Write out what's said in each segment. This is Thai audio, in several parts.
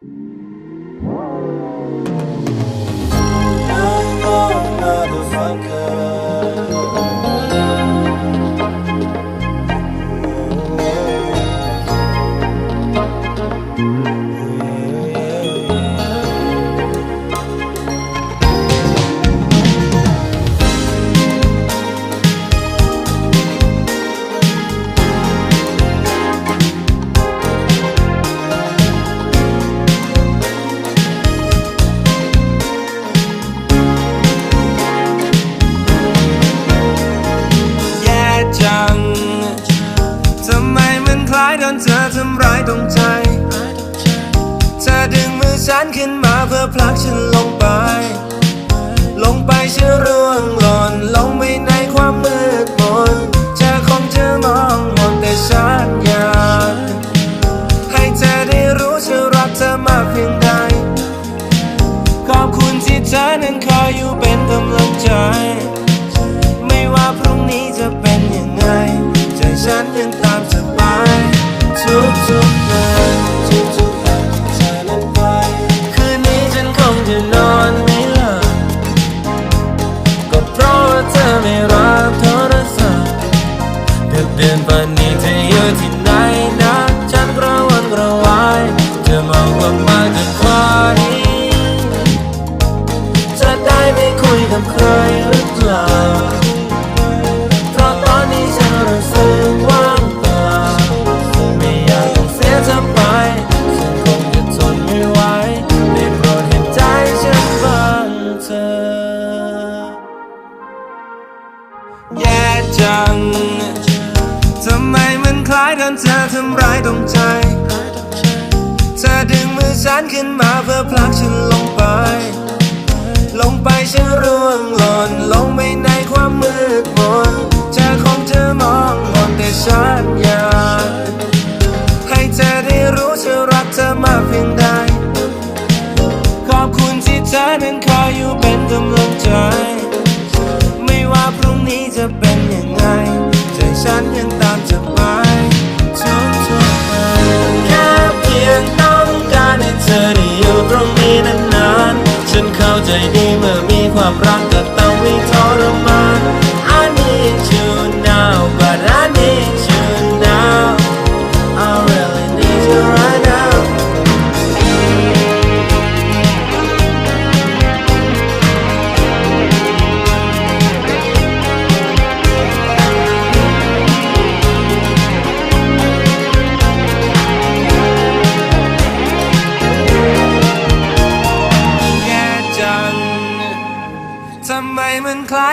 แายโดนเธอทำร้ายตรงใจ เธอดึงมือฉันขึ้นมาเพื่อผลักฉันลงไป อมอกมาจากใครจะได้ไม่คุยกับใครหรือเปล่าเพราะตอนนี้ฉันรู้สึกว่างเปล่าไม่อยากต้องเสียเธอไปฉันคงจะทนไม่ไหวได้โปรดเห็นใจฉันบ้างเธอ แย่จัง ทำไมมันคล้ายโดนเธอทำร้ายตรงใจ ดึงมือฉันขึ้นมาเพื่อพลักฉันลงไป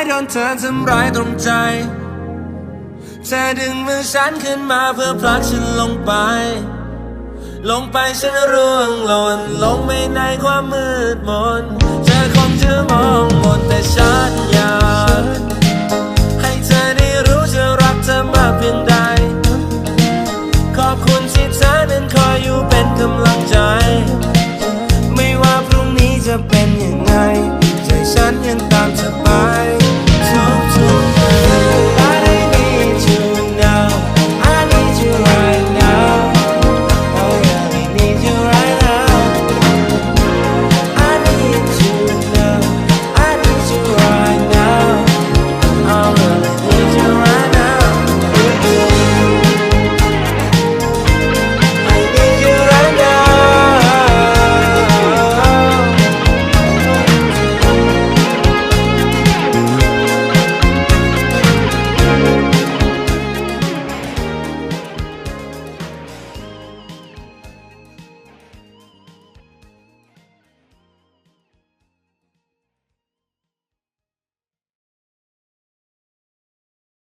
โดนเธอทำร้ายตรงใจ เธอดึงมือฉันขึ้นมาเพื่อผลักฉันลงไป ลงไปฉันร่วงหล่นลงไปในความมืดมน เธอคงจะมองหมดแต่ฉันอยาก